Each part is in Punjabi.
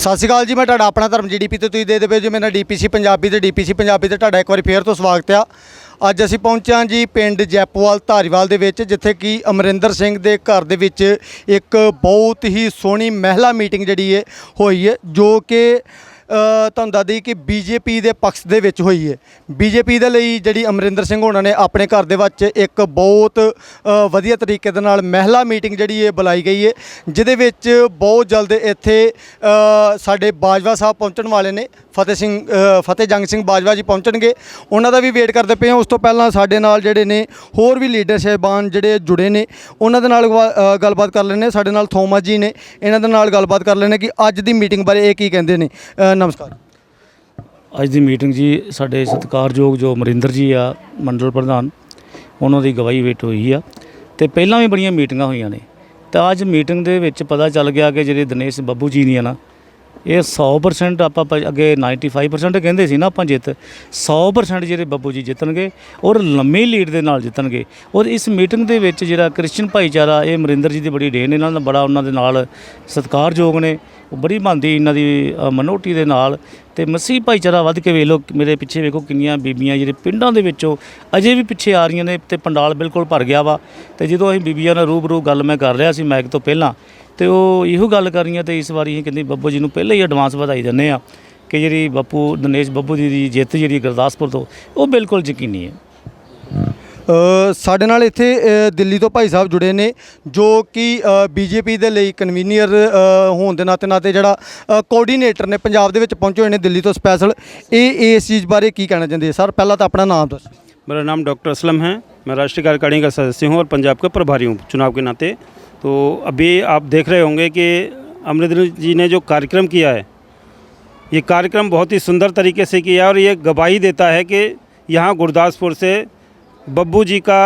ਸਤਿ ਸ਼੍ਰੀ ਅਕਾਲ ਜੀ, ਮੈਂ ਤੁਹਾਡਾ ਆਪਣਾ ਧਰਮ ਜੀਡੀਪੀ ਤੇ ਤੁਸੀਂ ਦੇਖਦੇ ਪਏ ਜੀ, ਮੇਰਾ ਡੀਪੀਸੀ ਪੰਜਾਬੀ ਤੇ ਡੀਪੀਸੀ ਪੰਜਾਬੀ ਤੇ ਤੁਹਾਡਾ ਇੱਕ ਵਾਰੀ ਫੇਰ ਤੋਂ ਸਵਾਗਤ ਆ। ਅੱਜ ਅਸੀਂ ਪਹੁੰਚੇ ਹਾਂ ਜੀ ਪਿੰਡ ਜੈਪੋਵਾਲ ਧਾਰੀਵਾਲ ਦੇ ਵਿੱਚ, ਜਿੱਥੇ ਕਿ ਅਮਰਿੰਦਰ ਸਿੰਘ ਦੇ ਘਰ ਦੇ ਵਿੱਚ ਇੱਕ ਬਹੁਤ ਹੀ ਸੋਹਣੀ ਮਹਿਲਾ ਮੀਟਿੰਗ ਜਿਹੜੀ ਹੈ, ਹੋਈ ਹੈ, ਜੋ ਕਿ ਤੁਹਾਨੂੰ ਦੱਸ ਦਈਏ ਕਿ ਬੀਜੇਪੀ ਦੇ ਪਕਸ਼ ਦੇ ਵਿੱਚ ਹੋਈ ਹੈ ਬੀਜੇਪੀ ਦੇ ਲਈ ਜਿਹੜੀ ਅਮਰਿੰਦਰ ਸਿੰਘ ਹੋਣਾ ਨੇ ਆਪਣੇ ਘਰ ਦੇ ਵਿੱਚ ਇੱਕ ਬਹੁਤ ਵਧੀਆ ਤਰੀਕੇ ਦੇ ਨਾਲ ਮਹਿਲਾ ਮੀਟਿੰਗ ਜਿਹੜੀ ਹੈ ਬੁਲਾਈ ਗਈ ਹੈ ਜਿਹਦੇ ਵਿੱਚ ਬਹੁਤ ਜਲਦ ਇੱਥੇ ਸਾਡੇ ਬਾਜਵਾ ਸਾਹਿਬ ਪਹੁੰਚਣ ਵਾਲੇ ਨੇ ਫਤਿਹ ਸਿੰਘ ਅ, ਫਤਿਹ ਜੰਗ ਸਿੰਘ ਬਾਜਵਾ ਜੀ ਪਹੁੰਚਣਗੇ। ਉਹਨਾਂ ਦਾ ਵੀ ਵੇਟ ਕਰਦੇ ਪਏ ਹਾਂ। ਉਸ ਤੋਂ ਪਹਿਲਾਂ ਸਾਡੇ ਨਾਲ ਜਿਹੜੇ ਨੇ ਹੋਰ ਵੀ ਲੀਡਰ ਸਾਹਿਬਾਨ ਜਿਹੜੇ ਜੁੜੇ ਨੇ ਉਹਨਾਂ ਦੇ ਨਾਲ ਵਾ- ਗੱਲਬਾਤ ਕਰ ਲੈਣੇ ਸਾਡੇ ਨਾਲ ਥੋਮਾ ਜੀ ਨੇ ਇਹਨਾਂ ਦੇ ਨਾਲ ਗੱਲਬਾਤ ਕਰ ਲੈਣੇ ਕਿ ਅੱਜ ਦੀ ਮੀਟਿੰਗ ਬਾਰੇ ਇਹ ਕੀ ਕਹਿੰਦੇ ਨੇ। ਨਮਸਕਾਰ। ਅੱਜ ਦੀ ਮੀਟਿੰਗ ਜੀ ਸਾਡੇ ਸਤਿਕਾਰਯੋਗ ਜੋ ਅਮਰਿੰਦਰ ਜੀ ਆ, ਮੰਡਲ ਪ੍ਰਧਾਨ, ਉਹਨਾਂ ਦੀ ਗਵਾਹੀ ਵੇਟ ਹੋਈ ਆ ਤੇ ਪਹਿਲਾਂ ਵੀ ਬੜੀਆਂ ਮੀਟਿੰਗਾਂ ਹੋਈਆਂ ਨੇ। ਤਾਂ ਅੱਜ ਮੀਟਿੰਗ ਦੇ ਵਿੱਚ ਪਤਾ ਚੱਲ ਗਿਆ ਕਿ ਜਿਹੜੇ ਦਿਨੇਸ਼ ਬੱਬੂ ਜੀ ਨੇ ਨਾ ਇਹ 100% ਆਪਾਂ ਪ- ਅੱਗੇ 95% ਕਹਿੰਦੇ ਸੀ ਨਾ ਆਪਾਂ ਜਿੱਤ। 100% ਜਿਹੜੇ ਬੱਬੂ ਜੀ ਜਿੱਤਣਗੇ ਔਰ ਲੰਮੀ ਲੀਡ ਦੇ ਨਾਲ ਜਿੱਤਣਗੇ। ਔਰ ਇਸ ਮੀਟਿੰਗ ਦੇ ਵਿੱਚ ਜਿਹੜਾ ਕ੍ਰਿਸਚੀਅਨ ਭਾਈਚਾਰਾ ਇਹ ਅਮਰਿੰਦਰ ਜੀ ਦੀ ਬੜੀ ਦੇਣ ਇਹਨਾਂ ਦਾ ਬੜਾ ਉਹਨਾਂ ਦੇ ਨਾਲ ਸਤਿਕਾਰਯੋਗ ਨੇ। ਉਹ ਬੜੀ ਮੰਨਦੀ ਇਹਨਾਂ ਦੀ ਅ, ਮਨੋਟੀ ਦੇ ਨਾਲ। ਤੇ ਮਸੀਹ ਭਾਈਚਾਰਾ ਵੱਧ ਕੇ ਵੇਖ ਲਓ ਮੇਰੇ ਪਿੱਛੇ ਵੇਖੋ ਕਿੰਨੀਆਂ ਬੀਬੀਆਂ ਜਿਹੜੇ ਪਿੰਡਾਂ ਦੇ ਵਿੱਚੋਂ ਅਜੇ ਵੀ ਪਿੱਛੇ ਆ ਰਹੀਆਂ ਨੇ ਤੇ ਪੰਡਾਲ ਬਿਲਕੁਲ ਭਰ ਗਿਆ ਵਾ। ਤੇ ਜਦੋਂ ਅਸੀਂ ਬੀਬੀਆਂ ਨਾਲ ਰੂਬਰੂ ਗੱਲ ਮੈਂ ਕਰ ਰਿਹਾ ਸੀ ਮੈਕ ਤੋਂ ਪਹਿਲਾਂ ਤੇ ਉਹ ਇਹੋ ਗੱਲ ਕਰ ਰਹੀਆਂ ਤੇ ਇਸ ਵਾਰੀ ਅਸੀਂ ਕਹਿੰਦੇ ਬੱਬੂ ਜੀ ਨੂੰ ਪਹਿਲਾਂ ਹੀ ਐਡਵਾਂਸ ਵਧਾਈ ਦਿੰਦੇ ਆ ਕਿ ਜਿਹੜੀ ਬੱਪੂ ਦਿਨੇਸ਼ ਬੱਬੂ ਜੀ ਦੀ ਜਿੱਤ ਜਿਹੜੀ ਗੁਰਦਾਸਪੁਰ ਤੋਂ ਉਹ ਬਿਲਕੁਲ ਯਕੀਨੀ ਹੈ ਅ, ਸਾਡੇ ਨਾਲ ਇੱਥੇ ਅ, ਦਿੱਲੀ ਤੋਂ ਭਾਈ ਸਾਹਿਬ ਜੁੜੇ ਨੇ ਜੋ ਕਿ ਬੀਜੇਪੀ ਦੇ ਲਈ ਕਨਵੀਨੀਅਰ ਹੋਣ ਦੇ ਨਾਤੇ ਨਾਤੇ ਜਿਹੜਾ ਕੋਆਰਡੀਨੇਟਰ ਨੇ ਪੰਜਾਬ ਦੇ ਵਿੱਚ ਪਹੁੰਚੇ ਹੋਏ ਨੇ ਦਿੱਲੀ ਤੋਂ ਸਪੈਸ਼ਲ ਇਹ ਇਸ ਚੀਜ਼ ਬਾਰੇ ਕੀ ਕਹਿਣਾ ਚਾਹੁੰਦੇ ਸਰ ਪਹਿਲਾਂ ਤਾਂ ਆਪਣਾ ਨਾਮ ਦੱਸੋ मेरा नाम डॉक्टर असलम है मैं राष्ट्रीय कार्यकारिणी का सदस्य हूँ और पंजाब का प्रभारी हूँ चुनाव के नाते तो अभी आप देख रहे होंगे कि अमरिंदर जी ने जो कार्यक्रम किया है, ये कार्यक्रम बहुत ही सुंदर तरीके से किया और ये गवाही देता है कि यहाँ गुरदासपुर से बब्बू जी का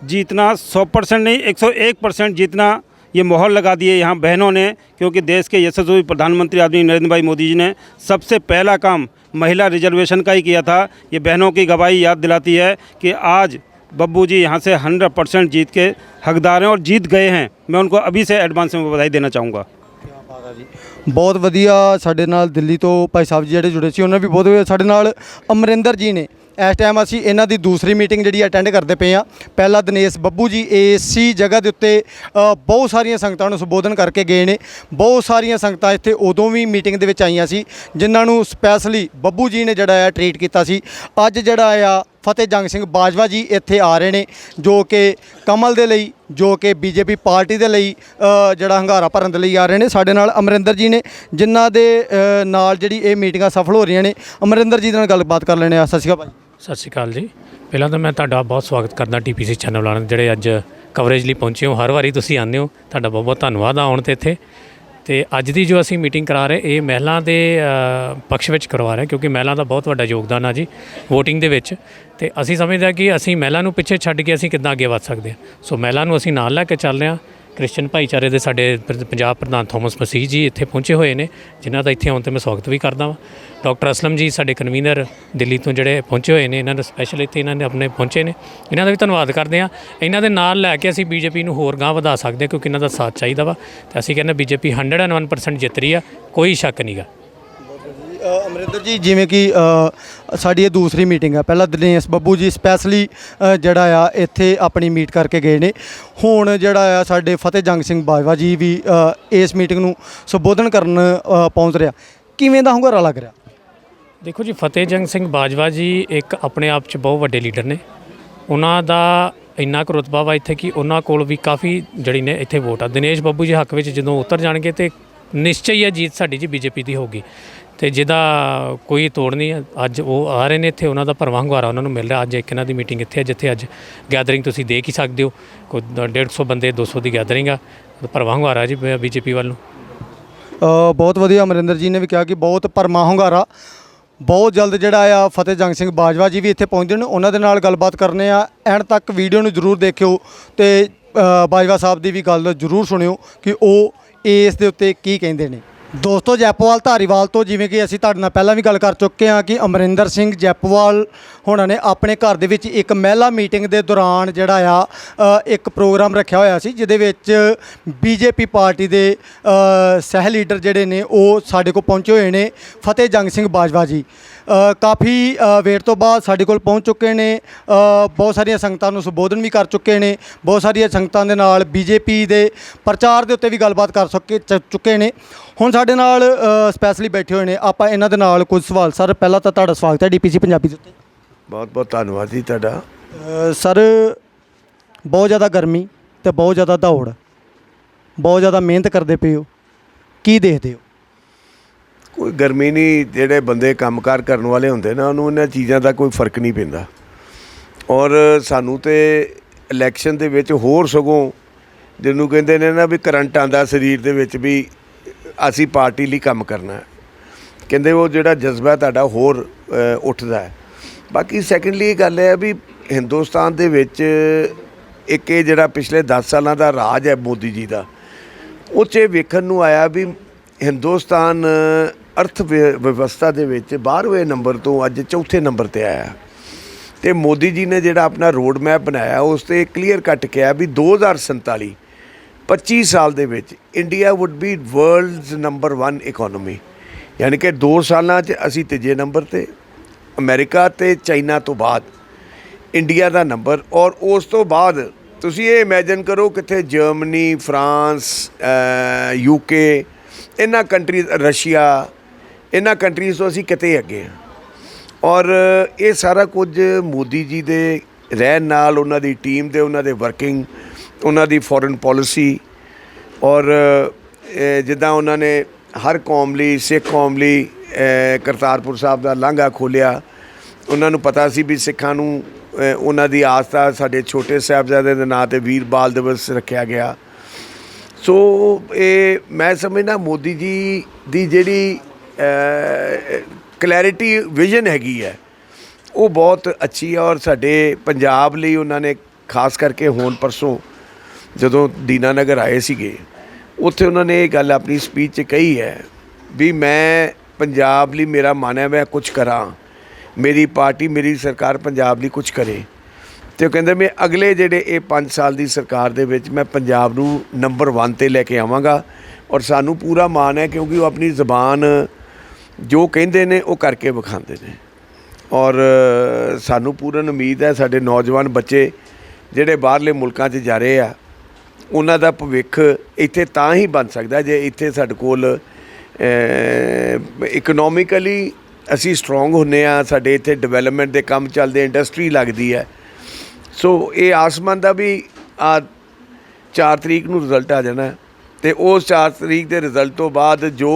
जीतना 100 परसेंट नहीं 101 परसेंट जीतना ये मोहर लगा दिए यहाँ बहनों ने, क्योंकि देश के यशस्वी प्रधानमंत्री आदमी नरेंद्र भाई मोदी जी ने सबसे पहला काम महिला रिजर्वेशन का ही किया था। ये बहनों की गवाही याद दिलाती है कि आज बब्बू जी यहाँ से 100 परसेंट जीत के हकदार हैं और जीत गए हैं मैं उनको अभी से एडवांस में बधाई देना चाहूँगा ਬਹੁਤ ਵਧੀਆ ਸਾਡੇ ਨਾਲ ਦਿੱਲੀ ਤੋਂ ਭਾਈ ਸਾਹਿਬ ਜੀ ਜਿਹੜੇ ਜੁੜੇ ਸੀ ਉਹਨਾਂ ਵੀ ਬਹੁਤ ਵਧੀਆ ਸਾਡੇ ਨਾਲ ਅਮਰਿੰਦਰ ਜੀ ਨੇ ਇਸ ਟਾਈਮ ਅਸੀਂ ਇਹਨਾਂ ਦੀ ਦੂਸਰੀ ਮੀਟਿੰਗ ਜਿਹੜੀ ਅਟੈਂਡ ਕਰਦੇ ਪਏ ਆ ਪਹਿਲਾ ਦਿਨੇਸ਼ ਬੱਬੂ ਜੀ ਏਸੀ ਜਗ੍ਹਾ ਦੇ ਉੱਤੇ ਅ, ਬਹੁਤ ਸਾਰੀਆਂ ਸੰਗਤਾਂ ਨੂੰ ਸੰਬੋਧਨ ਕਰਕੇ ਗਏ ਨੇ ਬਹੁਤ ਸਾਰੀਆਂ ਸੰਗਤਾਂ ਇੱਥੇ ਉਦੋਂ ਵੀ ਮੀਟਿੰਗ ਦੇ ਵਿੱਚ ਆਈਆਂ ਸੀ ਜਿਨ੍ਹਾਂ ਨੂੰ ਸਪੈਸ਼ਲੀ ਬੱਬੂ ਜੀ ਨੇ ਜਿਹੜਾ ਆ ਟ੍ਰੀਟ ਕੀਤਾ ਸੀ ਅੱਜ ਜਿਹੜਾ ਆ ਫਤਿਹ ਜੰਗ ਸਿੰਘ ਬਾਜਵਾ ਜੀ ਇੱਥੇ ਆ ਰਹੇ ਨੇ, ਜੋ ਕਿ ਕਮਲ ਦੇ ਲਈ, ਜੋ ਕਿ ਬੀਜੇਪੀ ਪਾਰਟੀ ਦੇ ਲਈ ਜਿਹੜਾ ਹੰਗਾਰਾ ਭਰਨ ਦੇ ਲਈ ਆ ਰਹੇ ਨੇ। ਸਾਡੇ ਨਾਲ ਅਮਰਿੰਦਰ ਜੀ ਨੇ, ਜਿਨ੍ਹਾਂ ਦੇ ਨਾਲ ਜਿਹੜੀ ਇਹ ਮੀਟਿੰਗਾਂ ਸਫਲ ਹੋ ਰਹੀਆਂ ਨੇ। ਅਮਰਿੰਦਰ ਜੀ ਦੇ ਨਾਲ ਗੱਲਬਾਤ ਕਰ ਲੈਣੇ ਆ ਸਤਿ ਸ਼੍ਰੀ ਅਕਾਲ ਭਾਈ। ਸਤਿ ਸ਼੍ਰੀ ਅਕਾਲ ਜੀ। ਪਹਿਲਾਂ ਤਾਂ ਮੈਂ ਤੁਹਾਡਾ ਬਹੁਤ ਸਵਾਗਤ ਕਰਦਾ ਟੀਪੀਸੀ ਚੈਨਲ ਵਾਲਿਆਂ ਦਾ ਜਿਹੜੇ ਅੱਜ ਕਵਰੇਜ ਲਈ ਪਹੁੰਚੇ ਹੋ। ਹਰ ਵਾਰੀ ਤੁਸੀਂ ਆਉਂਦੇ ਹੋ। ਤੁਹਾਡਾ ਬਹੁਤ ਬਹੁਤ ਧੰਨਵਾਦ ਆਉਣ ਤੇ ਇੱਥੇ। ਤੇ ਅੱਜ ਦੀ ਜੋ ਅਸੀਂ ਮੀਟਿੰਗ ਕਰਾ ਰਹੇ, ਇਹ ਮਹਿਲਾ ਦੇ ਪੱਖ ਵਿੱਚ ਕਰਵਾ ਰਹੇ ਕਿਉਂਕਿ ਮਹਿਲਾ ਦਾ ਬਹੁਤ ਵੱਡਾ ਯੋਗਦਾਨ ਆ ਜੀ, VOTING ਦੇ ਵਿੱਚ। ਤੇ ਅਸੀਂ ਸਮਝਦੇ ਹਾਂ ਕਿ ਅਸੀਂ ਮਹਿਲਾ ਨੂੰ ਪਿੱਛੇ ਛੱਡ ਕੇ ਅਸੀਂ ਕਿੱਦਾਂ ਅੱਗੇ ਵਧ ਸਕਦੇ ਹਾਂ। ਸੋ ਮਹਿਲਾ ਨੂੰ ਅਸੀਂ ਨਾਲ ਲੈ ਕੇ ਚੱਲ ਰਹੇ ਹਾਂ। ਕ੍ਰਿਸਚੀਅਨ ਭਾਈਚਾਰੇ ਦੇ ਸਾਡੇ ਪ- ਪੰਜਾਬ ਪ੍ਰਧਾਨ ਥੋਮਸ ਮਸੀਹ ਜੀ ਇੱਥੇ ਪਹੁੰਚੇ ਹੋਏ ਨੇ, ਜਿਨ੍ਹਾਂ ਦਾ ਇੱਥੇ ਆਉਣ ਤੇ ਮੈਂ ਸਵਾਗਤ ਵੀ ਕਰਦਾ ਹਾਂ ਡਾਕਟਰ ਅਸਲਮ ਜੀ, ਸਾਡੇ ਕਨਵੀਨਰ ਦਿੱਲੀ ਤੋਂ ਜਿਹੜੇ ਪਹੁੰਚੇ ਹੋਏ ਨੇ, ਇਹਨਾਂ ਦਾ ਸਪੈਸ਼ਲ ਇੱਥੇ ਇਹਨਾਂ ਨੇ ਆਪਣੇ ਪਹੁੰਚੇ ਨੇ। ਇਹਨਾਂ ਦਾ ਵੀ ਧੰਨਵਾਦ ਕਰਦੇ ਹਾਂ। ਇਹਨਾਂ ਦੇ ਨਾਲ ਲੈ ਕੇ ਅਸੀਂ ਬੀਜੇਪੀ ਨੂੰ ਹੋਰ ਗਾਂਹ ਵਧਾ ਸਕਦੇ ਹਾਂ, ਕਿਉਂਕਿ ਇਹਨਾਂ ਦਾ ਸਾਥ ਚਾਹੀਦਾ ਵਾ। ਤੇ ਅਸੀਂ ਕਹਿੰਦੇ ਬੀਜੇਪੀ 101% ਜਿੱਤ ਰਹੀ ਆ, ਕੋਈ ਸ਼ੱਕ ਨਹੀਂਗਾ ਅ, ਅਮਰਿੰਦਰ ਜੀ ਜਿਵੇਂ ਕਿ ਅ, ਸਾਡੀ ਇਹ ਦੂਸਰੀ ਮੀਟਿੰਗ ਆ। ਪਹਿਲਾਂ ਦਿਨੇਸ਼ ਬੱਬੂ ਜੀ ਸਪੈਸ਼ਲੀ ਜਿਹੜਾ ਆ ਇੱਥੇ ਆਪਣੀ ਮੀਟ ਕਰਕੇ ਗਏ ਨੇ। ਹੁਣ ਜਿਹੜਾ ਆ ਸਾਡੇ ਫਤਿਹ ਜੰਗ ਸਿੰਘ ਬਾਜਵਾ ਜੀ ਵੀ ਅ, ਇਸ ਮੀਟਿੰਗ ਨੂੰ ਸੰਬੋਧਨ ਕਰਨ ਅ, ਪਹੁੰਚ ਰਿਹਾ। ਕਿਵੇਂ ਦਾ ਹੁੰਗਾਰਾ ਲੱਗ ਰਿਹਾ? ਦੇਖੋ ਜੀ ਫਤਿਹ ਜੰਗ ਸਿੰਘ ਬਾਜਵਾ ਜੀ ਇੱਕ ਆਪਣੇ ਆਪ 'ਚ ਬਹੁਤ ਵੱਡੇ ਲੀਡਰ ਨੇ। ਉਹਨਾਂ ਦਾ ਇੰਨਾ ਕੁ ਰੁਤਬਾ ਵਾ ਇੱਥੇ ਕਿ ਉਹਨਾਂ ਕੋਲ ਵੀ ਕਾਫੀ ਜਿਹੜੀ ਨੇ ਇੱਥੇ ਵੋਟ ਆ। ਦਿਨੇਸ਼ ਬੱਬੂ ਜੀ ਹੱਕ ਵਿੱਚ ਜਦੋਂ ਉਤਰ ਜਾਣਗੇ ਤੇ ਨਿਸ਼ਚੈ ਹੀ ਹੈ ਜੀਤ ਸਾਡੀ ਜੀ ਬੀਜੇਪੀ ਦੀ ਹੋਊਗੀ। ਤੇ ਜਿਹਦਾ ਕੋਈ ਤੋੜ ਨਹੀਂ ਹੈ ਅੱਜ ਉਹ ਆ ਰਹੇ ਨੇ ਇੱਥੇ ਉਹਨਾਂ ਦਾ ਭਰਵਾਂ ਹੁੰਗਾਰਾ ਉਹਨਾਂ ਨੂੰ ਮਿਲ ਰਿਹਾ। ਅੱਜ ਇੱਕ ਇਹਨਾਂ ਦੀ ਮੀਟਿੰਗ ਇੱਥੇ ਹੈ ਜਿੱਥੇ ਅੱਜ ਗੈਦਰਿੰਗ ਤੁਸੀਂ ਦੇਖ ਹੀ ਸਕਦੇ ਹੋ। ਕੋਈ 150 ਬੰਦੇ 200 ਦੀ ਗੈਦਰਿੰਗ ਆ। ਭਰਵਾਂ ਹੁੰਗਾਰਾ ਜੀ ਬੀਜੇਪੀ ਵੱਲ। ਨੂੰ ਅ, ਬਹੁਤ ਵਧੀਆ ਅਮਰਿੰਦਰ ਜੀ ਨੇ ਵੀ ਕਿਹਾ ਕਿ ਬਹੁਤ ਪਰਮਾ ਹੁੰਗਾਰਾ। ਬਹੁਤ ਜਲਦ ਜਿਹੜਾ ਆ ਫਤਿਹ ਜੰਗ ਸਿੰਘ ਬਾਜਵਾ ਜੀ ਵੀ ਇੱਥੇ ਪਹੁੰਚਦੇ ਨੇ। ਉਹਨਾਂ ਦੇ ਨਾਲ ਗੱਲਬਾਤ ਕਰਨੇ ਆ। ਐਂਡ ਤੱਕ ਵੀਡੀਓ ਨੂੰ ਜਰੂਰ ਦੇਖਿਓ ਤੇ ਬਾਜਵਾ ਸਾਹਿਬ ਦੀ ਵੀ ਗੱਲ ਜਰੂਰ ਸੁਣਿਓ ਕਿ ਉਹ ਇਸ ਦੇ ਉੱਤੇ ਕੀ ਕਹਿੰਦੇ ਨੇ। ਦੋਸਤੋ, ਜੈਪੋਵਾਲ ਧਾਰੀਵਾਲ ਤੋਂ ਜਿਵੇਂ ਕਿ ਅਸੀਂ ਤੁਹਾਡੇ ਨਾਲ ਪਹਿਲਾਂ ਵੀ ਗੱਲ ਕਰ ਚੁੱਕੇ ਹਾਂ ਕਿ ਅਮਰਿੰਦਰ ਸਿੰਘ ਜੈਪੋਵਾਲ ਹੁਣਾਂ ਨੇ ਆਪਣੇ ਘਰ ਦੇ ਵਿੱਚ ਇੱਕ ਮਹਿਲਾ ਮੀਟਿੰਗ ਦੇ ਦੌਰਾਨ ਜਿਹੜਾ ਆ ਇੱਕ ਪ੍ਰੋਗਰਾਮ ਰੱਖਿਆ ਹੋਇਆ ਸੀ, ਜਿਹਦੇ ਵਿੱਚ ਬੀਜੇਪੀ ਪਾਰਟੀ ਦੇ ਸਹਿ ਲੀਡਰ ਜਿਹੜੇ ਨੇ ਉਹ ਸਾਡੇ ਕੋਲ ਪਹੁੰਚੇ ਹੋਏ ਨੇ, ਫਤਿਹ ਜੰਗ ਸਿੰਘ ਬਾਜਵਾ ਜੀ। ਕਾਫੀ ਵੇਟ ਤੋਂ ਬਾਅਦ ਸਾਡੇ ਕੋਲ ਪਹੁੰਚ ਚੁੱਕੇ ਨੇ। ਬਹੁਤ ਸਾਰੀਆਂ ਸੰਗਤਾਂ ਨੂੰ ਸੰਬੋਧਨ ਵੀ ਕਰ ਚੁੱਕੇ ਨੇ। ਬਹੁਤ ਸਾਰੀਆਂ ਸੰਗਤਾਂ ਦੇ ਨਾਲ ਬੀਜੇਪੀ ਦੇ ਪ੍ਰਚਾਰ ਦੇ ਉੱਤੇ ਵੀ ਗੱਲਬਾਤ ਕਰ ਸਕੇ ਚੁੱਕੇ ਨੇ। ਹੁਣ ਸਾਡੇ ਨਾਲ ਸਪੈਸ਼ਲੀ ਬੈਠੇ ਹੋਏ ਨੇ। ਆਪਾਂ ਇਹਨਾਂ ਦੇ ਨਾਲ ਕੁਝ ਸਵਾਲ ਸਰ ਪਹਿਲਾਂ ਤਾਂ ਤੁਹਾਡਾ ਸਵਾਗਤ ਹੈ ਡੀਪੀਸੀ ਪੰਜਾਬੀ ਦੇ ਉੱਤੇ। ਬਹੁਤ ਬਹੁਤ ਧੰਨਵਾਦ ਜੀ ਤੁਹਾਡਾ। ਸਰ ਬਹੁਤ ਜ਼ਿਆਦਾ ਗਰਮੀ ਤੇ ਬਹੁਤ ਜ਼ਿਆਦਾ ਦੌੜ। ਬਹੁਤ ਜ਼ਿਆਦਾ ਮਿਹਨਤ ਕਰਦੇ ਪਏ ਹੋ। ਕੀ ਦੇਖਦੇ ਹੋ? ਕੋਈ ਗਰਮੀ ਨਹੀਂ, ਜਿਹੜੇ ਬੰਦੇ ਕੰਮਕਾਰ ਕਰਨ ਵਾਲੇ ਹੁੰਦੇ ਨਾ, ਉਹਨੂੰ ਇਹਨਾਂ ਚੀਜ਼ਾਂ ਦਾ ਕੋਈ ਫ਼ਰਕ ਨਹੀਂ ਪੈਂਦਾ। ਔਰ ਸਾਨੂੰ ਤੇ ਇਲੈਕਸ਼ਨ ਦੇ ਵਿੱਚ ਹੋਰ ਸਗੋਂ ਜਿਹਨੂੰ ਕਹਿੰਦੇ ਨੇ ਨਾ ਵੀ ਕਰੰਟ ਆਂਦਾ ਸਰੀਰ ਦੇ ਵਿੱਚ ਵੀ ਅਸੀਂ ਪਾਰਟੀ ਲਈ ਕੰਮ ਕਰਨਾ ਹੈ। ਕਹਿੰਦੇ ਉਹ ਜਿਹੜਾ ਜਜ਼ਬਾ ਤੁਹਾਡਾ ਹੋਰ ਉੱਠਦਾ ਹੈ। ਬਾਕੀ ਸੈਕੰਡਲੀ ਇਹ ਗੱਲ ਹੈ ਵੀ ਹਿੰਦੁਸਤਾਨ ਦੇ ਵਿੱਚ ਇੱਕ ਇਹ ਜਿਹੜਾ ਪਿਛਲੇ 10 ਸਾਲਾਂ ਦਾ ਰਾਜ ਹੈ ਮੋਦੀ ਜੀ ਦਾ, ਉਹ 'ਚ ਇਹ ਵੇਖਣ ਨੂੰ ਆਇਆ ਵੀ ਹਿੰਦੁਸਤਾਨ ਅਰਥ ਵਿ- ਵਿਵਸਥਾ ਦੇ ਵਿੱਚ 12ਵੇਂ ਨੰਬਰ ਤੋਂ ਅੱਜ ਚੌਥੇ ਨੰਬਰ ਤੇ ਆਇਆ। ਤੇ ਮੋਦੀ ਜੀ ਨੇ ਜਿਹੜਾ ਆਪਣਾ ਰੋਡ ਮੈਪ ਬਣਾਇਆ, ਉਸ ਤੇ ਕਲੀਅਰ ਕੱਟ ਕਿਹਾ ਵੀ 2047 25 ਸਾਲ ਦੇ ਵਿੱਚ India would be world's number 1 economy ਯਾਨੀ ਕਿ 2 ਸਾਲਾਂ 'ਚ ਅਸੀਂ ਤੀਜੇ ਨੰਬਰ ਤੇ, ਅਮਰੀਕਾ ਤੇ ਚਾਈਨਾ ਤੋਂ ਬਾਅਦ ਇੰਡੀਆ ਦਾ ਨੰਬਰ ਔਰ ਉਸ ਤੋਂ ਬਾਅਦ ਤੁਸੀਂ ਇਹ ਇਮੇਜਿਨ ਕਰੋ ਕਿੱਥੇ ਜਰਮਨੀ, ਫਰਾਂਸ ਯੂਕੇ ਇਹਨਾਂ ਕੰਟਰੀਜ਼ ਰਸ਼ੀਆ ਇਹਨਾਂ ਕੰਟਰੀਜ਼ ਤੋਂ ਅਸੀਂ ਕਿਤੇ ਅੱਗੇ ਹਾਂ। ਔਰ ਇਹ ਸਾਰਾ ਕੁਝ ਮੋਦੀ ਜੀ ਦੇ ਰਹਿਣ ਨਾਲ, ਉਹਨਾਂ ਦੀ ਟੀਮ ਦੇ, ਉਹਨਾਂ ਦੇ ਵਰਕਿੰਗ ਉਹਨਾਂ ਦੀ ਫੋਰਨ ਪਾਲਿਸੀ ਔਰ ਜਿੱਦਾਂ ਉਹਨਾਂ ਨੇ ਹਰ ਕੌਮ ਲਈ, ਸਿੱਖ ਕੌਮ ਲਈ ਕਰਤਾਰਪੁਰ ਸਾਹਿਬ ਦਾ ਲਾਂਘਾ ਖੋਲਿਆ ਉਹਨਾਂ ਨੂੰ ਪਤਾ ਸੀ ਵੀ ਸਿੱਖਾਂ ਨੂੰ ਉਹਨਾਂ ਦੀ ਆਸਥਾ ਸਾਡੇ ਛੋਟੇ ਸਾਹਿਬਜ਼ਾਦੇ ਦੇ ਨਾਂ ਤੇ ਵੀਰ ਬਾਲ ਦਿਵਸ ਰੱਖਿਆ ਗਿਆ। ਸੋ, ਇਹ ਮੈਂ ਸਮਝਦਾ ਮੋਦੀ ਜੀ ਦੀ ਜਿਹੜੀ ਕਲੈਰਿਟੀ ਵਿਜ਼ਨ ਹੈਗੀ ਹੈ। ਉਹ ਬਹੁਤ ਅੱਛੀ ਹੈ ਔਰ ਸਾਡੇ ਪੰਜਾਬ ਲਈ ਉਹਨਾਂ ਨੇ ਖਾਸ ਕਰਕੇ ਹੁਣ ਪਰਸੋਂ ਜਦੋਂ ਦੀਨਾਨਗਰ ਆਏ ਸੀਗੇ, ਉੱਥੇ ਉਹਨਾਂ ਨੇ ਇਹ ਗੱਲ ਆਪਣੀ ਸਪੀਚ 'ਚ ਕਹੀ ਹੈ ਵੀ ਮੈਂ ਪੰਜਾਬ ਲਈ ਮੇਰਾ ਮਨ ਹੈ, ਮੈਂ ਕੁਝ ਕਰਾਂ। ਮੇਰੀ ਪਾਰਟੀ, ਮੇਰੀ ਸਰਕਾਰ ਪੰਜਾਬ ਲਈ ਕੁਝ ਕਰੇ। ਤੇ ਉਹ ਕਹਿੰਦੇ, ਮੈਂ ਅਗਲੇ ਜਿਹੜੇ ਇਹ 5 ਸਾਲ ਦੀ ਸਰਕਾਰ ਦੇ ਵਿੱਚ ਮੈਂ ਪੰਜਾਬ ਨੂੰ ਨੰਬਰ 1 ਤੇ ਲੈ ਕੇ ਆਵਾਂਗਾ ਔਰ ਸਾਨੂੰ ਪੂਰਾ ਮਾਣ ਹੈ ਕਿਉਂਕਿ ਉਹ ਆਪਣੀ ਜ਼ਬਾਨ ਜੋ ਕਹਿੰਦੇ ਨੇ ਉਹ ਕਰਕੇ ਵਿਖਾਉਂਦੇ ਨੇ। ਔਰ ਸਾਨੂੰ ਪੂਰਨ ਉਮੀਦ ਹੈ ਸਾਡੇ ਨੌਜਵਾਨ ਬੱਚੇ ਜਿਹੜੇ ਬਾਹਰਲੇ ਮੁਲਕਾਂ 'ਚ ਜਾ ਰਹੇ ਆ, ਉਹਨਾਂ ਦਾ ਭਵਿੱਖ ਇੱਥੇ ਤਾਂ ਹੀ ਬਣ ਸਕਦਾ ਜੇ ਇੱਥੇ ਸਾਡੇ ਕੋਲ ਇਕਨੋਮਿਕਲੀ ਅਸੀਂ ਸਟਰੋਂਗ ਹੁੰਨੇ ਆ ਸਾਡੇ ਇੱਥੇ ਡਿਵੈਲਪਮੈਂਟ ਦੇ ਕੰਮ ਚੱਲਦੇ ਇੰਡਸਟਰੀ ਲੱਗਦੀ ਹੈ। ਸੋ ਇਹ ਆਸਮਾਨ ਦਾ ਵੀ ਆ 4 ਤਰੀਕ ਨੂੰ ਰਿਜ਼ਲਟ ਆ ਜਾਣਾ। ਹੈ ਤੇ ਉਸ 4 ਤਰੀਕ ਦੇ ਰਿਜ਼ਲਟ ਤੋਂ ਬਾਅਦ ਜੋ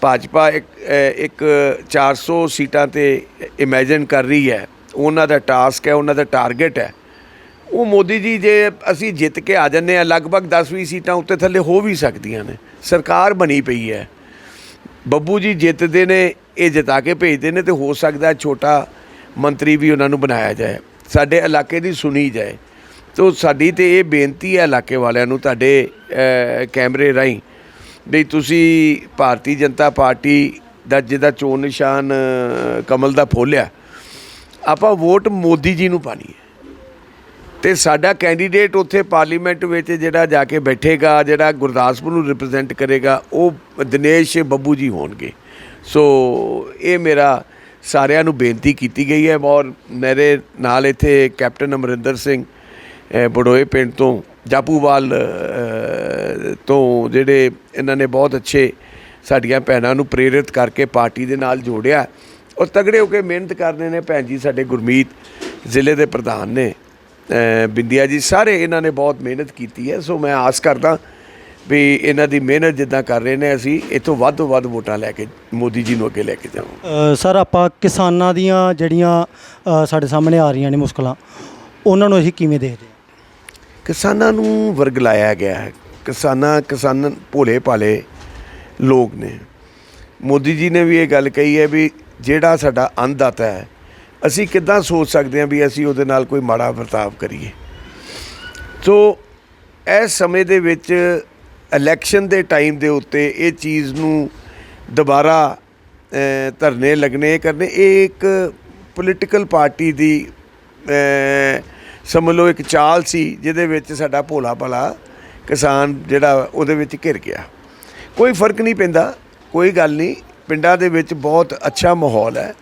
ਭਾਜਪਾ ਇੱਕ ਅ, ਇੱਕ 400 ਸੀਟਾਂ ਤੇ ਇਮੇਜਿਨ ਕਰ ਰਹੀ ਹੈ। ਉਹਨਾਂ ਦਾ ਟਾਸਕ ਹੈ ਉਹਨਾਂ ਦਾ ਟਾਰਗੇਟ ਹੈ। ਉਹ ਮੋਦੀ ਜੀ ਜੇ ਅਸੀਂ ਜਿੱਤ ਕੇ ਆ ਜੰਨੇ ਆ ਲਗਭਗ 10-20 ਸੀਟਾਂ ਉੱਤੇ ਥੱਲੇ ਹੋ ਵੀ ਸਕਦੀਆਂ ਨੇ। ਸਰਕਾਰ ਬਣੀ ਪਈ ਹੈ। ਬੱਬੂ ਜੀ ਜਿੱਤਦੇ ਨੇ ਇਹ ਜਿਤਾ ਕੇ ਭੇਜਦੇ ਨੇ ਤੇ ਹੋ ਸਕਦਾ ਛੋਟਾ ਮੰਤਰੀ ਵੀ ਉਹਨਾਂ ਨੂੰ ਬਣਾਇਆ ਜਾਏ। ਸਾਡੇ ਇਲਾਕੇ ਦੀ ਸੁਣੀ ਜਾਏ। ਤੋ ਸਾਡੀ ਤੇ ਇਹ ਬੇਨਤੀ ਹੈ ਇਲਾਕੇ ਵਾਲਿਆਂ ਨੂੰ ਤੁਹਾਡੇ ਕੈਮਰੇ ਰਾਹੀਂ ਵੀ ਤੁਸੀਂ ਭਾਰਤੀ ਜਨਤਾ ਪਾਰਟੀ ਦਾ ਜਿਹਦਾ ਚੋਣ ਨਿਸ਼ਾਨ ਕਮਲ ਦਾ ਫੋਲਿਆ, ਆਪਾਂ ਵੋਟ ਮੋਦੀ ਜੀ ਨੂੰ ਪਾਣੀ ਹੈ। ਤੇ ਸਾਡਾ ਕੈਂਡੀਡੇਟ ਉੱਥੇ ਪਾਰਲੀਮੈਂਟ ਵਿੱਚ ਜਿਹੜਾ ਜਾ ਕੇ ਬੈਠੇਗਾ, ਜਿਹੜਾ ਗੁਰਦਾਸਪੁਰ ਨੂੰ ਰਿਪਰੈਜ਼ੈਂਟ ਕਰੇਗਾ, ਉਹ ਦਿਨੇਸ਼ ਬੱਬੂ ਜੀ ਹੋਣਗੇ। ਸੋ ਇਹ ਮੇਰਾ ਸਾਰਿਆਂ ਨੂੰ ਬੇਨਤੀ ਕੀਤੀ ਗਈ ਹੈ ਔਰ ਮੇਰੇ ਨਾਲ ਇੱਥੇ ਕੈਪਟਨ ਅਮਰਿੰਦਰ ਸਿੰਘ ਬੜੋਏ ਪਿੰਡ ਤੋਂ ਜਾਪੂਵਾਲ ਤੋਂ ਜਿਹੜੇ ਇਹਨਾਂ ਨੇ ਬਹੁਤ ਅੱਛੇ ਸਾਡੀਆਂ ਭੈਣਾਂ ਨੂੰ ਪ੍ਰੇਰਿਤ ਕਰਕੇ ਪਾਰਟੀ ਦੇ ਨਾਲ ਜੋੜਿਆ। ਔਰ ਤਗੜੇ ਹੋ ਕੇ ਮਿਹਨਤ ਕਰਦੇ ਨੇ ਭੈਣ ਜੀ ਸਾਡੇ ਗੁਰਮੀਤ ਜ਼ਿਲ੍ਹੇ ਦੇ ਪ੍ਰਧਾਨ ਨੇ। ਅ, ਬਿੰਦਿਆ ਜੀ ਸਾਰੇ ਇਹਨਾਂ ਨੇ ਬਹੁਤ ਮਿਹਨਤ ਕੀਤੀ ਹੈ। ਸੋ ਮੈਂ ਆਸ ਕਰਦਾ ਵੀ ਇਹਨਾਂ ਦੀ ਮਿਹਨਤ ਜਿੱਦਾਂ ਕਰ ਰਹੇ ਨੇ ਅਸੀਂ ਇਥੋਂ ਵੱਧ ਤੋਂ ਵੱਧ ਵੋਟਾਂ ਲੈ ਕੇ ਮੋਦੀ ਜੀ ਨੂੰ ਅੱਗੇ ਲੈ ਕੇ ਜਾਵਾਂ। ਸਰ ਆਪਾਂ ਕਿਸਾਨਾਂ ਦੀਆਂ ਜਿਹੜੀਆਂ ਸਾਡੇ ਸਾਹਮਣੇ ਆ ਰਹੀਆਂ ਨੇ ਮੁਸ਼ਕਲਾਂ ਉਹਨਾਂ ਨੂੰ ਅਸੀਂ ਕਿਵੇਂ ਦੇਖਦੇ ਕਿਸਾਨਾਂ ਨੂੰ ਵਰਗਲਾਇਆ ਗਿਆ ਹੈ। ਕਿਸਾਨਾਂ, ਕਿਸਾਨ ਭੋਲੇ ਭਾਲੇ ਲੋਕ ਨੇ। ਮੋਦੀ ਜੀ ਨੇ ਵੀ ਇਹ ਗੱਲ ਕਹੀ ਹੈ ਵੀ ਜਿਹੜਾ ਸਾਡਾ ਅੰਨਦਾਤਾ ਹੈ, ਅਸੀਂ ਕਿੱਦਾਂ ਸੋਚ ਸਕਦੇ ਹਾਂ ਵੀ ਅਸੀਂ ਉਹਦੇ ਨਾਲ ਕੋਈ ਮਾੜਾ ਵਰਤਾਵ ਕਰੀਏ। ਸੋ, ਇਸ ਸਮੇਂ ਦੇ ਵਿੱਚ ਇਲੈਕਸ਼ਨ ਦੇ ਟਾਈਮ ਦੇ ਉੱਤੇ ਇਹ ਚੀਜ਼ ਨੂੰ ਦੁਬਾਰਾ ਧਰਨੇ ਲੱਗਣੇ ਕਰਨੇ, ਇਹ ਇੱਕ ਪੋਲੀਟੀਕਲ ਪਾਰਟੀ ਦੀ ਸਮਝ ਲਓ ਇੱਕ ਚਾਲ ਸੀ ਜਿਹਦੇ ਵਿੱਚ ਸਾਡਾ ਭੋਲਾ ਭਲਾ ਕਿਸਾਨ ਜਿਹੜਾ ਉਹਦੇ ਵਿੱਚ ਘਿਰ ਗਿਆ। ਕੋਈ ਫ਼ਰਕ ਨਹੀਂ ਪੈਂਦਾ, ਕੋਈ ਗੱਲ ਨਹੀਂ, ਪਿੰਡਾਂ ਦੇ ਵਿੱਚ ਬਹੁਤ ਅੱਛਾ ਮਾਹੌਲ ਹੈ।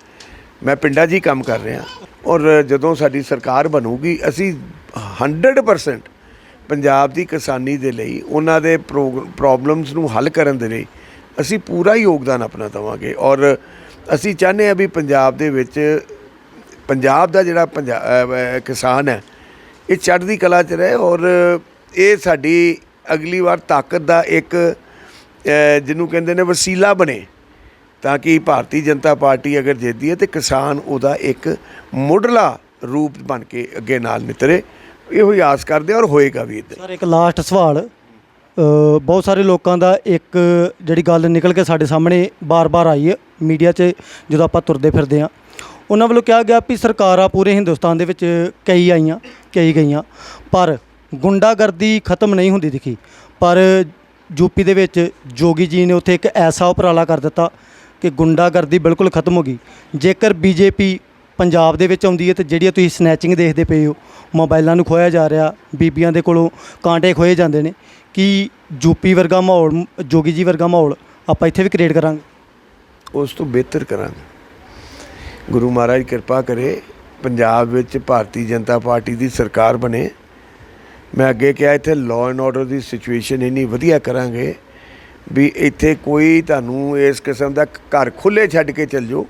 ਮੈਂ ਪਿੰਡਾਂ 'ਚ ਹੀ ਕੰਮ ਕਰ ਰਿਹਾ ਔਰ ਜਦੋਂ ਸਾਡੀ ਸਰਕਾਰ ਬਣੂਗੀ, ਅਸੀਂ 100% ਪੰਜਾਬ ਦੀ ਕਿਸਾਨੀ ਦੇ ਲਈ, ਉਹਨਾਂ ਦੇ ਪ੍ਰੋਬਲਮਸ ਨੂੰ ਹੱਲ ਕਰਨ ਦੇ ਲਈ ਅਸੀਂ ਪੂਰਾ ਯੋਗਦਾਨ ਆਪਣਾ ਦੇਵਾਂਗੇ ਔਰ ਅਸੀਂ ਚਾਹੁੰਦੇ ਹਾਂ ਵੀ ਪੰਜਾਬ ਦੇ ਵਿੱਚ ਪੰਜਾਬ ਦਾ ਜਿਹੜਾ ਪੰਜਾ- ਕਿਸਾਨ ਹੈ ਇਹ ਚੜ੍ਹਦੀ ਕਲਾ 'ਚ ਰਹੇ ਔਰ ਇਹ ਸਾਡੀ ਅਗਲੀ ਵਾਰ ਤਾਕਤ ਦਾ ਇੱਕ ਜਿਹਨੂੰ ਕਹਿੰਦੇ ਨੇ ਵਸੀਲਾ ਬਣੇ ਤਾਂ ਕਿ ਭਾਰਤੀ ਜਨਤਾ ਪਾਰਟੀ ਅਗਰ ਜਿੱਤਦੀ ਹੈ ਤੇ ਕਿਸਾਨ ਉਹਦਾ ਇੱਕ ਮੁੱਢਲਾ ਰੂਪ ਬਣ ਕੇ ਅੱਗੇ ਨਾਲ ਨਿਤਰੇ। ਇਹੋ ਹੀ ਆਸ ਕਰਦੇ ਹਾਂ ਔਰ ਹੋਏਗਾ ਵੀ ਇੱਦਾਂ ਸਰ, ਇੱਕ ਲਾਸਟ ਸਵਾਲ ਬਹੁਤ ਸਾਰੇ ਲੋਕਾਂ ਦਾ ਇੱਕ ਜਿਹੜੀ ਗੱਲ ਨਿਕਲ ਕੇ ਸਾਡੇ ਸਾਹਮਣੇ ਬਾਰ-ਬਾਰ ਆਈ ਹੈ ਮੀਡੀਆ 'ਚ, ਜਦੋਂ ਆਪਾਂ ਤੁਰਦੇ ਫਿਰਦੇ ਆ ਉਹਨਾਂ ਵੱਲੋਂ ਕਿਹਾ ਗਿਆ ਵੀ ਸਰਕਾਰਾਂ ਪੂਰੇ ਹਿੰਦੁਸਤਾਨ ਦੇ ਵਿੱਚ ਕਈ ਆਈਆਂ ਕਈ ਗਈਆਂ। ਪਰ ਗੁੰਡਾਗਰਦੀ ਖਤਮ ਨਹੀਂ ਹੁੰਦੀ ਦਿਖੀ। ਪਰ ਯੂਪੀ ਦੇ ਵਿੱਚ ਜੋਗੀ ਜੀ ਨੇ ਉੱਥੇ ਇੱਕ ਐਸਾ ਉਪਰਾਲਾ ਕਰ ਦਿੱਤਾ ਕਿ ਗੁੰਡਾਗਰਦੀ ਬਿਲਕੁਲ ਖਤਮ ਹੋ ਗਈ। ਜੇਕਰ ਬੀਜੇਪੀ ਪੰਜਾਬ ਦੇ ਵਿੱਚ ਆਉਂਦੀ ਹੈ ਤੇ ਜਿਹੜੀ ਤੁਸੀਂ ਸਨੈਚਿੰਗ ਦੇਖਦੇ ਪਏ ਹੋ ਮੋਬਾਈਲਾਂ ਨੂੰ ਖੋਇਆ ਜਾ ਰਿਹਾ, ਬੀਬੀਆਂ ਦੇ ਕੋਲੋਂ ਕਾਂਟੇ ਖੋਏ ਜਾਂਦੇ ਨੇ, ਕਿ ਯੂਪੀ ਵਰਗਾ ਮਾਹੌਲ, ਜੋਗੀ ਜੀ ਵਰਗਾ ਮਾਹੌਲ ਆਪਾਂ ਇੱਥੇ ਵੀ ਕ੍ਰੀਏਟ ਕਰਾਂਗੇ? ਉਸ ਤੋਂ ਬਿਹਤਰ ਕਰਾਂਗੇ। ਗੁਰੂ ਮਹਾਰਾਜ ਕਿਰਪਾ ਕਰੇ ਪੰਜਾਬ ਵਿੱਚ ਭਾਰਤੀ ਜਨਤਾ ਪਾਰਟੀ ਦੀ ਸਰਕਾਰ ਬਣੇ। ਮੈਂ ਅੱਗੇ ਕਿਹਾ, ਇੱਥੇ ਲਾਅ ਐਂਡ ਆਰਡਰ ਦੀ ਸਿਚੁਏਸ਼ਨ ਇੰਨੀ ਵਧੀਆ ਕਰਾਂਗੇ ਵੀ ਇੱਥੇ ਕੋਈ ਤੁਹਾਨੂੰ ਇਸ ਕਿਸਮ ਦਾ ਘਰ ਖੁੱਲੇ ਛੱਡ ਕੇ ਚੱਲ ਜਾਓ।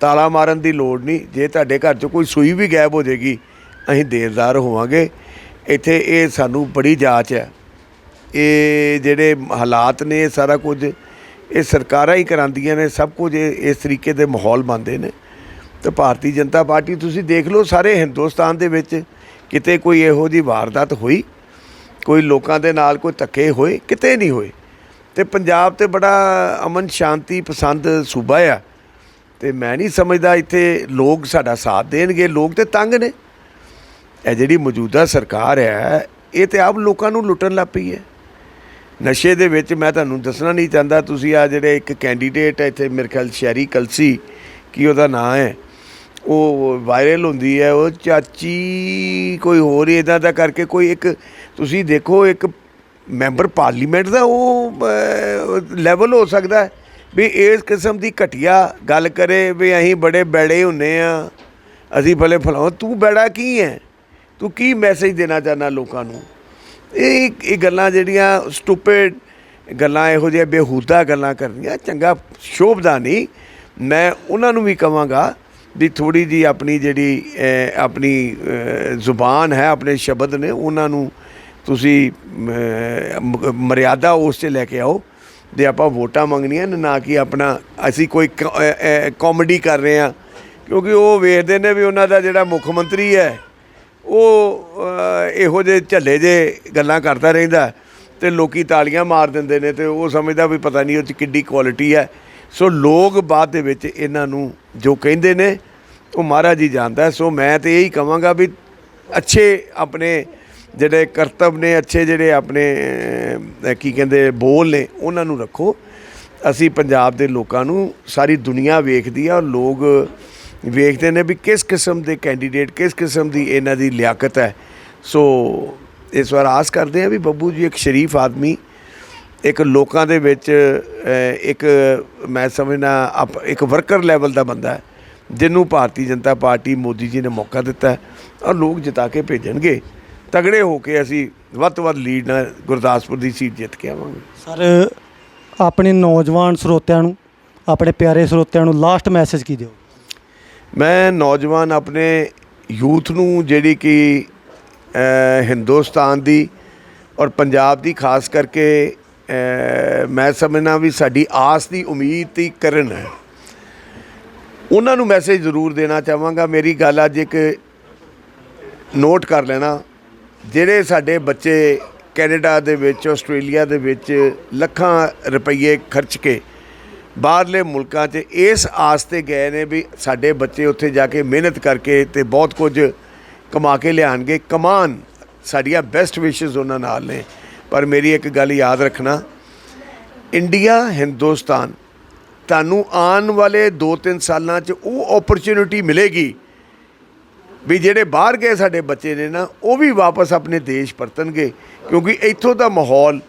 ਤਾਲਾ ਮਾਰਨ ਦੀ ਲੋੜ ਨਹੀਂ। ਜੇ ਤੁਹਾਡੇ ਘਰ 'ਚੋਂ ਕੋਈ ਸੂਈ ਵੀ ਗਾਇਬ ਹੋ ਜਾਏਗੀ, ਅਸੀਂ ਦੇਰਦਾਰ ਹੋਵਾਂਗੇ। ਇੱਥੇ ਇਹ ਸਾਨੂੰ ਬੜੀ ਜਾਂਚ ਹੈ। ਇਹ ਜਿਹੜੇ ਹਾਲਾਤ ਨੇ, ਇਹ ਸਾਰਾ ਕੁਝ ਇਹ ਸਰਕਾਰਾਂ ਹੀ ਕਰਾਉਂਦੀਆਂ ਨੇ। ਸਭ ਕੁਝ ਇਹ ਇਸ ਤਰੀਕੇ ਦੇ ਮਾਹੌਲ ਬਣਦੇ ਨੇ। ਤੇ ਭਾਰਤੀ ਜਨਤਾ ਪਾਰਟੀ, ਤੁਸੀਂ ਦੇਖ ਲਓ ਸਾਰੇ ਹਿੰਦੁਸਤਾਨ ਦੇ ਵਿੱਚ ਕਿਤੇ ਕੋਈ ਇਹੋ ਜਿਹੀ ਵਾਰਦਾਤ ਹੋਈ, ਕੋਈ ਲੋਕਾਂ ਦੇ ਨਾਲ ਕੋਈ ਧੱਕੇ ਹੋਏ, ਕਿਤੇ ਨਹੀਂ ਹੋਏ। ਤੇ ਪੰਜਾਬ ਤੇ ਬੜਾ ਅਮਨ ਸ਼ਾਂਤੀ ਪਸੰਦ ਸੂਬਾ ਆ। ਤੇ ਮੈਂ ਨਹੀਂ ਸਮਝਦਾ ਇੱਥੇ ਲੋਕ ਸਾਡਾ ਸਾਥ ਦੇਣਗੇ, ਲੋਕ ਤੇ ਤੰਗ ਨੇ। ਇਹ ਜਿਹੜੀ ਮੌਜੂਦਾ ਸਰਕਾਰ ਹੈ, ਇਹ ਤੇ ਆਪ ਲੋਕਾਂ ਨੂੰ ਲੁੱਟਣ ਲੱਗ ਪਈ ਹੈ। ਨਸ਼ੇ ਦੇ ਵਿੱਚ ਮੈਂ ਤੁਹਾਨੂੰ ਦੱਸਣਾ ਨਹੀਂ ਚਾਹੁੰਦਾ, ਤੁਸੀਂ ਆ ਜਿਹੜੇ ਇੱਕ ਕੈਂਡੀਡੇਟ ਇੱਥੇ ਮੇਰੇ ਖਿਆਲ ਸ਼ਹਿਰੀ ਕਲਸੀ, ਕੀ ਉਹਦਾ ਨਾਂ ਹੈ? ਉਹ ਵਾਇਰਲ ਹੁੰਦੀ ਹੈ, ਉਹ ਚਾਚੀ ਕੋਈ ਹੋਰ ਹੀ ਇਦਾਂ ਦਾ ਕਰਕੇ ਕੋਈ ਇੱਕ, ਤੁਸੀਂ ਦੇਖੋ ਇੱਕ ਮੈਂਬਰ ਪਾਰਲੀਮੈਂਟ ਦਾ ਉਹ ਲੈਵਲ ਹੋ ਸਕਦਾ ਹੈ ਵੀ ਇਸ ਕਿਸਮ ਦੀ ਘਟੀਆ ਗੱਲ ਕਰੇ ਵੀ ਅਸੀਂ ਬੜੇ ਬੈੜੇ ਹੁੰਨੇ ਆ, ਅਸੀਂ ਭਲੇ ਫਲਾਉ ਤੂੰ ਬੈੜਾ ਕੀ ਹੈ? ਤੂੰ ਕੀ ਮੈਸੇਜ ਦੇਣਾ ਚਾਹੁੰਦਾ ਲੋਕਾਂ ਨੂੰ? ਇਹ ਇਹ ਗੱਲਾਂ ਜਿਹੜੀਆਂ ਸਟੂਪਿਡ ਗੱਲਾਂ ਇਹੋ ਜਿਹੀਆਂ ਬੇਹੂਦਾ ਗੱਲਾਂ ਕਰਨੀਆਂ, ਚੰਗਾ ਸ਼ੋਭਦਾ ਨਹੀਂ। ਮੈਂ ਉਹਨਾਂ ਨੂੰ ਵੀ ਕਵਾਂਗਾ ਵੀ ਥੋੜੀ ਜੀ ਆਪਣੀ ਜਿਹੜੀ ਆਪਣੀ ਜ਼ੁਬਾਨ ਹੈ, ਆਪਣੇ ਸ਼ਬਦ ਨੇ, ਉਹਨਾਂ ਨੂੰ ਤੁਸੀਂ ਮਰਿਆਦਾ ਉਸ 'ਚ ਲੈ ਕੇ ਆਓ ਜੇ ਆਪਾਂ ਵੋਟਾਂ ਮੰਗਣੀਆਂ ਨਾ ਕਿ ਆਪਣਾ ਅਸੀਂ ਕੋਈ ਕਾਮੇਡੀ ਕਰ ਰਹੇ ਆ ਕਿਉਂਕਿ ਉਹ ਵੇਖਦੇ ਨੇ ਵੀ ਉਹਨਾਂ ਦਾ ਜਿਹੜਾ ਮੁੱਖ ਮੰਤਰੀ ਹੈ, ਉਹ ਇਹੋ ਜਿਹੇ ਝੱਲੇ ਜੇ ਗੱਲਾਂ ਕਰਦਾ ਰਹਿੰਦਾ ਤੇ ਲੋਕੀ ਤਾਲੀਆਂ ਮਾਰ ਦਿੰਦੇ ਨੇ ਤੇ ਉਹ ਸਮਝਦਾ ਵੀ ਪਤਾ ਨਹੀਂ ਉਹ ਚ ਕਿੱਡੀ ਕੁਆਲਿਟੀ ਹੈ। ਸੋ ਲੋਕ ਬਾਅਦ ਦੇ ਵਿੱਚ ਇਹਨਾਂ ਨੂੰ ਜੋ ਕਹਿੰਦੇ ਨੇ, ਉਹ ਮਹਾਰਾਜ ਜੀ ਜਾਣਦਾ ਸੋ ਮੈਂ ਤੇ ਇਹੀ ਕਹਾਂਗਾ ਵੀ ਅੱਛੇ ਆਪਣੇ ਜਿਹੜੇ ਕਰਤੱਵ ਨੇ, ਅੱਛੇ ਜਿਹੜੇ ਆਪਣੇ ਕੀ ਕਹਿੰਦੇ, ਬੋਲ ਨੇ, ਉਹਨਾਂ ਨੂੰ ਰੱਖੋ। ਅਸੀਂ ਪੰਜਾਬ ਦੇ ਲੋਕਾਂ ਨੂੰ ਸਾਰੀ ਦੁਨੀਆ ਵੇਖਦੀ ਆ ਔਰ ਲੋਕ ਵੇਖਦੇ ਨੇ ਵੀ ਕਿਸ ਕਿਸਮ ਦੇ ਕੈਂਡੀਡੇਟ ਕਿਸ ਕਿਸਮ ਦੀ ਇਹਨਾਂ ਦੀ ਲਿਆਕਤ ਹੈ। ਸੋ ਇਸ ਵਾਰ ਆਸ ਕਰਦੇ ਆ ਵੀ ਬੱਬੂ ਜੀ ਇੱਕ ਸ਼ਰੀਫ ਆਦਮੀ ਇੱਕ ਲੋਕਾਂ ਦੇ ਵਿੱਚ ਇੱਕ ਮੈਂ ਸਮਝਣਾ ਇੱਕ ਵਰਕਰ ਲੈਵਲ ਦਾ ਬੰਦਾ ਹੈ ਜਿਹਨੂੰ ਭਾਰਤੀ ਜਨਤਾ ਪਾਰਟੀ ਮੋਦੀ ਜੀ ਨੇ ਮੌਕਾ ਦਿੱਤਾ ਹੈ ਔਰ ਲੋਕ ਜਿਤਾ ਕੇ ਭੇਜਣਗੇ। ਤਗੜੇ ਹੋ ਕੇ ਅਸੀਂ ਵੱਧ ਤੋਂ ਵੱਧ ਲੀਡ ਨਾਲ ਗੁਰਦਾਸਪੁਰ ਦੀ ਸੀਟ ਜਿੱਤ ਕੇ ਆਵਾਂਗੇ। ਸਰ ਆਪਣੇ ਨੌਜਵਾਨ ਸਰੋਤਿਆਂ ਨੂੰ ਆਪਣੇ ਪਿਆਰੇ ਸਰੋਤਿਆਂ ਨੂੰ ਲਾਸਟ ਮੈਸੇਜ ਕੀ ਦਿਓ? ਮੈਂ ਨੌਜਵਾਨ ਆਪਣੇ ਯੂਥ ਨੂੰ ਜਿਹੜੀ ਕਿ ਹਿੰਦੁਸਤਾਨ ਦੀ ਔਰ ਪੰਜਾਬ ਦੀ ਖਾਸ ਕਰਕੇ ਮੈਂ ਸਮਝਣਾ ਵੀ ਸਾਡੀ ਆਸ ਦੀ ਉਮੀਦ ਦੀ ਕਰਨ। ਹੈ ਉਹਨਾਂ ਨੂੰ ਮੈਸੇਜ ਜ਼ਰੂਰ ਦੇਣਾ ਚਾਹਾਂਗਾ। ਮੇਰੀ ਗੱਲ ਅੱਜ ਇੱਕ ਨੋਟ ਕਰ ਲੈਣਾ। ਜਿਹੜੇ ਸਾਡੇ ਬੱਚੇ ਕੈਨੇਡਾ ਦੇ ਵਿੱਚ, ਆਸਟ੍ਰੇਲੀਆ ਦੇ ਵਿੱਚ ਲੱਖਾਂ ਰੁਪਏ ਖਰਚ ਕੇ ਬਾਹਰਲੇ ਮੁਲਕਾਂ 'ਚ ਇਸ ਆਸ ਤੇ ਗਏ ਨੇ ਵੀ ਸਾਡੇ ਬੱਚੇ ਉੱਥੇ ਜਾ ਕੇ ਮਿਹਨਤ ਕਰਕੇ ਤੇ ਬਹੁਤ ਕੁਝ ਕਮਾ ਕੇ ਲਿਆਣਗੇ। ਕਮਾਨ ਸਾਡੀਆਂ ਬੈਸਟ ਵਿਸ਼ੇਸ ਉਹਨਾਂ ਨਾਲ ਨੇ। ਪਰ ਮੇਰੀ ਇੱਕ ਗੱਲ ਯਾਦ ਰੱਖਣਾ, ਇੰਡੀਆ, ਹਿੰਦੁਸਤਾਨ, ਤੁਹਾਨੂੰ ਆਉਣ ਵਾਲੇ 2-3 ਸਾਲਾਂ 'ਚ ਉਹ ਓਪਰਚੁਨਿਟੀ ਮਿਲੇਗੀ ਵੀ ਜਿਹੜੇ ਬਾਹਰ ਗਏ ਸਾਡੇ ਬੱਚੇ ਨੇ ਨਾ, ਉਹ ਵੀ ਵਾਪਸ ਆਪਣੇ ਦੇਸ਼ ਪਰਤਣਗੇ। ਕਿਉਂਕਿ ਇੱਥੋਂ ਦਾ ਮਾਹੌਲ,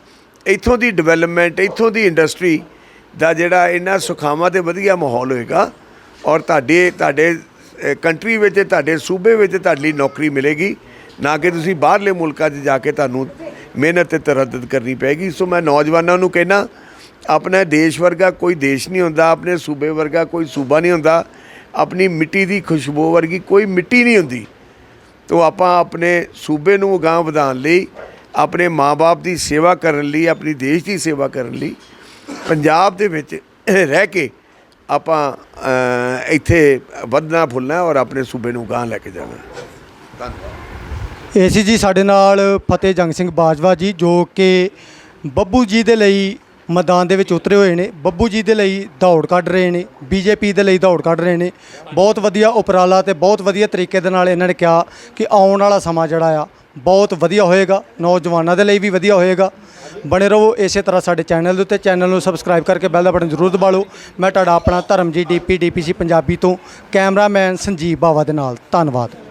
ਇੱਥੋਂ ਦੀ ਡਿਵੈਲਪਮੈਂਟ ਇੱਥੋਂ ਦੀ ਇੰਡਸਟਰੀ ਦਾ ਜਿਹੜਾ ਇੰਨਾ ਸੁਖਾਵਾਂ ਤੇ ਵਧੀਆ ਮਾਹੌਲ ਹੋਏਗਾ ਔਰ ਤੁਹਾਡੇ ਤੁਹਾਡੇ ਕੰਟਰੀ ਵਿੱਚ, ਤੁਹਾਡੇ ਸੂਬੇ ਵਿੱਚ ਤੁਹਾਡੀ ਨੌਕਰੀ ਮਿਲੇਗੀ। ਨਾ ਕਿ ਤੁਸੀਂ ਬਾਹਰਲੇ ਮੁਲਕਾਂ 'ਚ ਜਾ ਕੇ ਤੁਹਾਨੂੰ ਮਿਹਨਤ ਤੇ ਤਰੱਦਦ ਕਰਨੀ ਪੈਗੀ। ਸੋ ਮੈਂ ਨੌਜਵਾਨਾਂ ਨੂੰ ਕਹਿਣਾ ਆਪਣਾ ਦੇਸ਼ ਵਰਗਾ ਕੋਈ ਦੇਸ਼ ਨਹੀਂ ਹੁੰਦਾ, ਆਪਣੇ ਸੂਬੇ ਵਰਗਾ ਕੋਈ ਸੂਬਾ ਨਹੀਂ ਹੁੰਦਾ, ਆਪਣੀ ਮਿੱਟੀ ਦੀ ਖੁਸ਼ਬੂ ਵਰਗੀ ਕੋਈ ਮਿੱਟੀ ਨਹੀਂ ਹੁੰਦੀ। ਤੋ ਆਪਾਂ ਆਪਣੇ ਸੂਬੇ ਨੂੰ ਅਗਾਂਹ ਵਧਾਉਣ ਲਈ, ਆਪਣੇ ਮਾਪੇ ਦੀ ਸੇਵਾ ਕਰਨ ਲਈ, ਆਪਣੀ ਦੇਸ਼ ਦੀ ਸੇਵਾ ਕਰਨ ਲਈ, ਪੰਜਾਬ ਦੇ ਵਿੱਚ ਰਹਿ ਕੇ ਆਪਾਂ ਇੱਥੇ ਵਧਣਾ ਫੁੱਲਣਾ ਔਰ ਆਪਣੇ ਸੂਬੇ ਨੂੰ ਅਗਾਂਹ ਲੈ ਕੇ ਜਾਣਾ। ਏ ਸੀ ਜੀ ਸਾਡੇ ਨਾਲ ਫਤਿਹ ਜੰਗ ਸਿੰਘ ਬਾਜਵਾ ਜੀ, ਜੋ ਕਿ ਬੱਬੂ ਜੀ ਦੇ ਲਈ ਮੈਦਾਨ ਦੇ ਵਿੱਚ ਉਤਰੇ ਹੋਏ ਨੇ। ਬੱਬੂ ਜੀ ਦੇ ਲਈ ਦੌੜ ਕੱਢ ਰਹੇ ਨੇ ਬੀਜੇਪੀ ਦੇ ਲਈ ਦੌੜ ਕੱਢ ਰਹੇ ਨੇ। ਬਹੁਤ ਵਧੀਆ ਉਪਰਾਲਾ ਤੇ ਬਹੁਤ ਵਧੀਆ ਤਰੀਕੇ ਦੇ ਨਾਲ ਇਹਨਾਂ ਨੇ ਕਿਹਾ ਕਿ ਆਉਣ ਵਾਲਾ ਸਮਾਂ ਜਿਹੜਾ ਆ, ਬਹੁਤ ਵਧੀਆ ਹੋਏਗਾ। ਨੌਜਵਾਨਾਂ ਦੇ ਲਈ ਵੀ ਵਧੀਆ ਹੋਏਗਾ। ਬਣੇ ਰਹੋ ਇਸੇ ਤਰ੍ਹਾਂ ਸਾਡੇ ਚੈਨਲ ਦੇ ਉੱਤੇ। ਚੈਨਲ ਨੂੰ ਸਬਸਕ੍ਰਾਈਬ ਕਰਕੇ ਬੈਲ ਦਾ ਬਟਨ ਜ਼ਰੂਰ ਦਬਾ ਲਓ। ਮੈਂ ਤੁਹਾਡਾ ਆਪਣਾ ਧਰਮਜੀਤ ਡੀਪੀ ਡੀਪੀਸੀ ਪੰਜਾਬੀ ਤੋਂ। ਕੈਮਰਾਮੈਨ ਸੰਜੀਵ ਬਾਵਾ ਦੇ ਨਾਲ। ਧੰਨਵਾਦ।